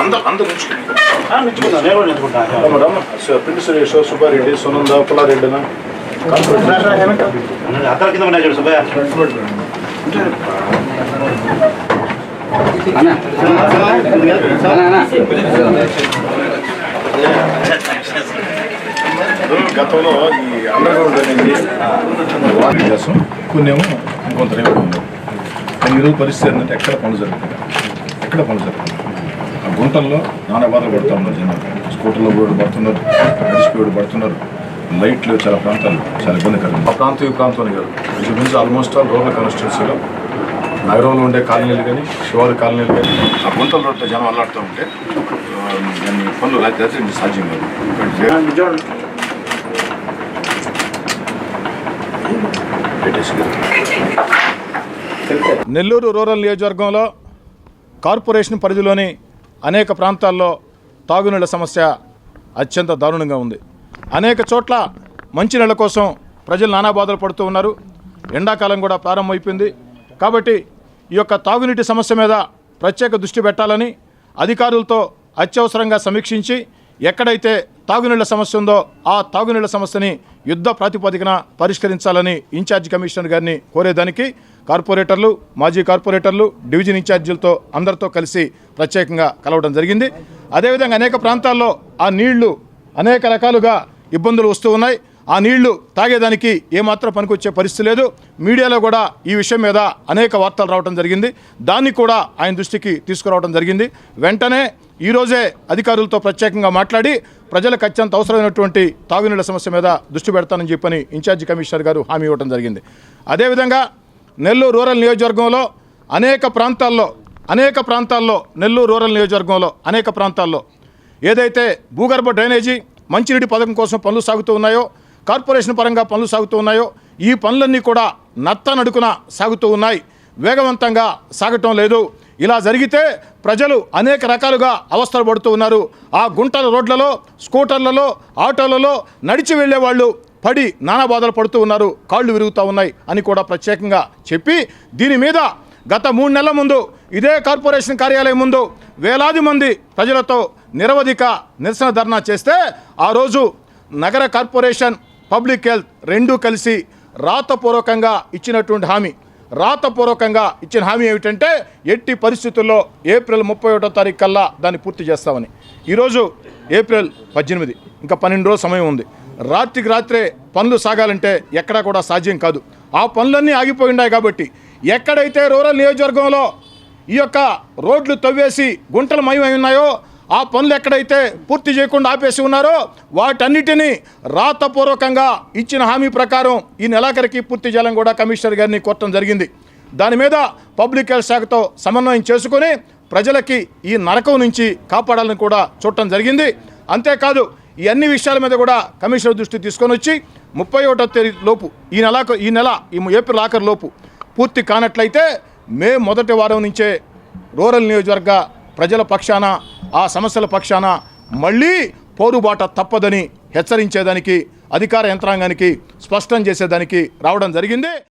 అందరు అందరు పిండి సురేష్ సుబ్బారెడ్డి సునంద పుల్లారెడ్డిన? అక్కడ కింద ఉన్నాయి చూడు సుబ్బయ్య. గతంలో ఈ అండర్ గ్రౌండ్ అనేది వాటి కోసం కొన్నేమో ఇంకొంత రేపు ఉంది. కానీ ఈరోజు పరిస్థితి ఏంటంటే ఎక్కడ పనులు జరుగుతుంది ఎక్కడ పనులు జరుగుతుంది ఆ గుంటల్లో నానా బాధలు పడుతూ ఉన్నారు జనాలు. స్కూటర్లో కూడా పడుతున్నారు నడిచిపోయి పడుతున్నారు. లైట్లు చాలా ప్రాంతాలు చాలా ఇబ్బందికరంగా ఆ ప్రాంతం ఈ ప్రాంతం కాదు. ఇంచుమించు ఆల్మోస్ట్ ఆల్ రూరల్ కాన్స్టిట్యున్సీలో నగరంలో ఉండే కాలనీలు కానీ శివారు కాలనీలు కానీ ఆ గుంటల రోడ్డు జనం అల్లాడుతూ ఉంటే దాన్ని పనులు రాత్రి సాధ్యం కాదు. పెట్టేసి నెల్లూరు రూరల్ నియోజకవర్గంలో కార్పొరేషన్ పరిధిలోని అనేక ప్రాంతాల్లో తాగునీళ్ళ సమస్య అత్యంత దారుణంగా ఉంది. అనేక చోట్ల మంచినీళ్ళ కోసం ప్రజలు నానా బాధలు పడుతూ ఉన్నారు. ఎండాకాలం కూడా ప్రారంభమైపోయింది. కాబట్టి ఈ యొక్క తాగునీటి సమస్య మీద ప్రత్యేక దృష్టి పెట్టాలని అధికారులతో అత్యవసరంగా సమీక్షించి ఎక్కడైతే తాగునీళ్ళ సమస్య ఉందో ఆ తాగునీళ్ళ సమస్యని యుద్ధ ప్రాతిపదికన పరిష్కరించాలని ఇన్ఛార్జ్ కమిషనర్ గారిని కోరేదానికి కార్పొరేటర్లు మాజీ కార్పొరేటర్లు డివిజన్ ఇన్ఛార్జీలతో అందరితో కలిసి ప్రత్యేకంగా కలవడం జరిగింది. అదేవిధంగా అనేక ప్రాంతాల్లో ఆ నీళ్ళు అనేక రకాలుగా ఇబ్బందులు వస్తూ ఉన్నాయి. ఆ నీళ్ళు తాగేదానికి ఏమాత్రం పనికొచ్చే పరిస్థితి లేదు. మీడియాలో కూడా ఈ విషయం మీద అనేక వార్తలు రావడం జరిగింది. దాన్ని కూడా ఆయన దృష్టికి తీసుకురావడం జరిగింది. వెంటనే ఈరోజే అధికారులతో ప్రత్యేకంగా మాట్లాడి ప్రజలకు అత్యంత అవసరమైనటువంటి తాగునీళ్ళ సమస్య మీద దృష్టి పెడతానని చెప్పని ఇన్ఛార్జి కమిషనర్ గారు హామీ ఇవ్వడం జరిగింది. అదేవిధంగా నెల్లూరు రూరల్ నియోజకవర్గంలో అనేక ప్రాంతాల్లో అనేక ప్రాంతాల్లో నెల్లూరు రూరల్ నియోజకవర్గంలో అనేక ప్రాంతాల్లో ఏదైతే భూగర్భ డ్రైనేజీ మంచినీటి పథకం కోసం పనులు సాగుతూ ఉన్నాయో కార్పొరేషన్ పరంగా పనులు సాగుతూ ఉన్నాయో ఈ పనులన్నీ కూడా నత్తనడుకున సాగుతూ ఉన్నాయి. వేగవంతంగా సాగటం లేదు. ఇలా జరిగితే ప్రజలు అనేక రకాలుగా అవస్థలు పడుతూ ఉన్నారు. ఆ గుంటల రోడ్లలో స్కూటర్లలో ఆటోలలో నడిచి వెళ్ళే వాళ్ళు పడి నానా బాధలు పడుతూ ఉన్నారు కాళ్ళు విరుగుతూ ఉన్నాయి అని కూడా ప్రత్యేకంగా చెప్పి దీని మీద గత మూడు నెలల ముందు ఇదే కార్పొరేషన్ కార్యాలయం ముందు వేలాది మంది ప్రజలతో నిరవధిక నిరసన ధర్నా చేస్తే ఆ రోజు నగర కార్పొరేషన్ పబ్లిక్ హెల్త్ రెండూ కలిసి రాతపూర్వకంగా ఇచ్చినటువంటి హామీ. రాతపూర్వకంగా ఇచ్చిన హామీ ఏమిటంటే ఎట్టి పరిస్థితుల్లో ఏప్రిల్ ముప్పై ఒకటో తారీఖు కల్లా దాన్ని పూర్తి చేస్తామని. ఈరోజు ఏప్రిల్ పద్దెనిమిది. ఇంకా పన్నెండు రోజులు సమయం ఉంది. రాత్రికి రాత్రే పనులు సాగాలంటే ఎక్కడా కూడా సాధ్యం కాదు. ఆ పనులన్నీ ఆగిపోయినాయి కాబట్టి ఎక్కడైతే రూరల్ నియోజకవర్గంలో ఈ యొక్క రోడ్లు తవ్వేసి గుంటలు మయమై ఉన్నాయో ఆ పనులు ఎక్కడైతే పూర్తి చేయకుండా ఆపేసి ఉన్నారో వాటన్నిటినీ రాతపూర్వకంగా ఇచ్చిన హామీ ప్రకారం ఈ నెలాఖరికి పూర్తి చేయాలని కూడా కమిషనర్ గారిని కోరటం జరిగింది. దాని మీద పబ్లిక్ హెల్త్ శాఖతో సమన్వయం చేసుకొని ప్రజలకి ఈ నరకం నుంచి కాపాడాలని కూడా చూడటం జరిగింది. అంతేకాదు ఈ అన్ని విషయాల మీద కూడా కమిషనర్ దృష్టి తీసుకొని వచ్చి ముప్పై ఒకటో తేదీ లోపు ఈ నెల ఈ నెల ఈ ఏప్రిల్ ఆఖరి లోపు పూర్తి కానట్లయితే మే మొదటి వారం నుంచే రూరల్ నియోజకవర్గ ప్రజల పక్షాన ఆ సమస్యల పక్షాన మళ్ళీ పోరుబాట తప్పదని హెచ్చరించేదానికి అధికార యంత్రాంగానికి స్పష్టం చేసేదానికి రావడం జరిగింది.